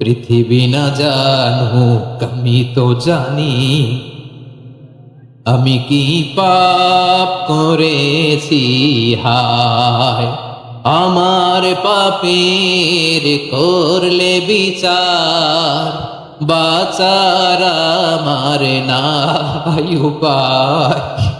পৃথিবী না জানুক আমি তো জানি। আমি কি পাপ করেছি? হায়, আমার পাপের করলে বিচার, বাচার আমার নাই উপায়।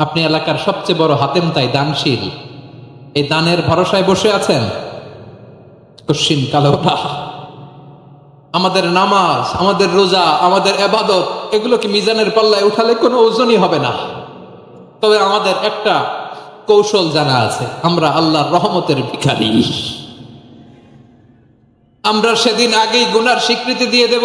আপনি এলাকার সবচেয়ে বড় হাতেম তাই দানশীল। এই দানের ভরসায় বসে আছেন? কশিন কালোটা। আমাদের নামাজ, আমাদের রোজা, আমাদের এবাদত এগুলোকে মিজানের পাল্লায় উঠালে কোনো ওজনই হবে না। তবে আমাদের একটা কৌশল জানা আছে, আমরা আল্লাহর রহমতের ভিখারি। আমরা সেদিন আগেই গুনার স্বীকৃতি দিয়ে দেব।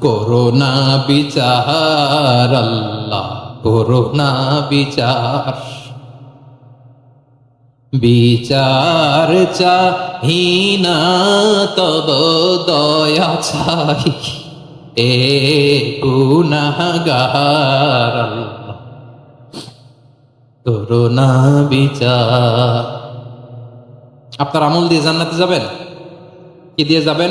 করোনা বিচার আল্লাহ করোনা বিচার বিচার চাহিনা, তব দয়া চাই, এ আল্লাহ করোনা বিচার আপনার আমল দিয়ে জান্নাতে যাবেন? কি দিয়ে যাবেন?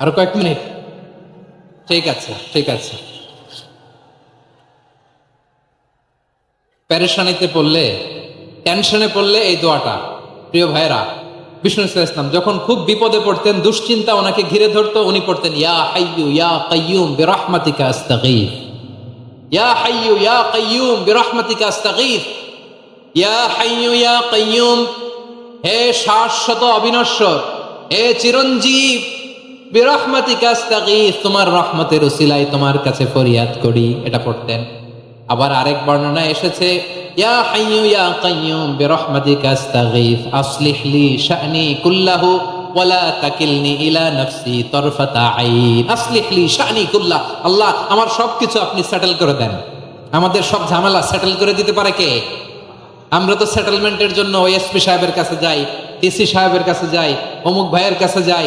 আরও কয়েক মিনিট। ঠিক আছে ঠিক আছে। প্যারেশানিতে পড়লে, টেনশনে পড়লে এই দোয়াটা। প্রিয় ভাইরা বিষ্ণু ইসলাম যখন খুব বিপদে পড়তেন, দুশ্চিন্তা ওনাকে ঘিরে ধরতো, উনি পড়তেন, ইয়া হাইয়ু ইয়া কাইয়ুম বিরহমাতিকা আস্তাগীথ ইয়া হাইয়ু ইয়া কাইয়ুম বিরহমাতিকা আস্তাগীথ ইয়া হাইয়ু ইয়া কাইয়ুম হে শাশ্বত অবিনশ্বর, হে চিরঞ্জীব বিরহমাতিকা আস্তাগীথ তোমার রহমতের উসিলায় তোমার কাছে ফরিয়াদ করি, এটা পড়তেন। আবার আরেক বর্ণনা এসেছে, ইয়া হাইয়ু ইয়া কাইয়ুম বিরহমাতিকা আস্তাগীথ আসলিহ লি শা'নি কুল্লাহু, ওয়ালা তাকিলনি ইলা নাফসি তরফাতা আইন। আসলিহ লি শা'নি কুল্লাহ, আল্লাহ, আমার সবকিছু আপনি সেটেল করে দেন। আমাদের সব ঝামেলা সেটেল করে দিতে পারে কে? আমরা তো সেটেলমেন্টের জন্য ওই এসপি সাহেবের কাছে যাই ডিসি সাহেবের কাছে যাই, অমুক ভাইয়ের কাছে যাই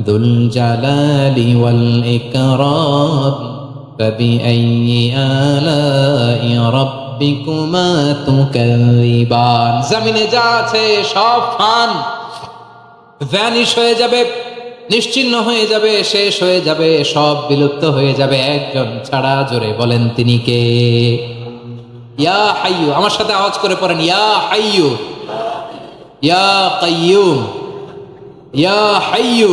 দুল জালালি ওয়াল ইকরাম فبأي آلاء ربك রব্বিকুমা তুকাযিবান জমিনে যা আছে সব ফান ভ্যানিশ হয়ে যাবে নিশ্চিহ্ন হয়ে যাবে শেষ হয়ে যাবে সব বিলুপ্ত হয়ে যাবে একজন ছাড়া জোরে বলেন তিনি কে ইয়া হাইয়ু আমার সাথে আওয়াজ করে পড়েন ইয়া হাইয়ু ইয়া কাইয়ুম ইয়া হাইয়ু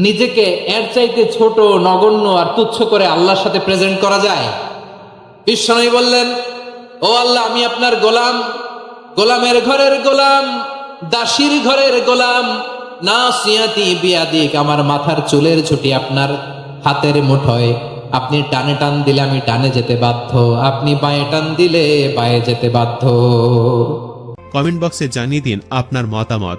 নিজেকে এর চাইতে ছোট, নগণ্য আর তুচ্ছ করে আল্লাহর সাথে প্রেজেন্ট করা যায়। বিশ্বনবী বললেন, ও আল্লাহ, আমি আপনার গোলাম। গোলামের ঘরের গোলাম, দাসীর ঘরের গোলাম। না সিয়াতি বিয়াদিক, আমার মাথার চুলের ছুটি আপনার হাতের মুঠোয়। আপনি টানে টান দিলে আমি টানে যেতে বাধ্য। আপনি বাঁয়ে টান দিলে বাঁয়ে যেতে বাধ্য। কমেন্ট বক্সে জানিয়ে দিন আপনার মতামত।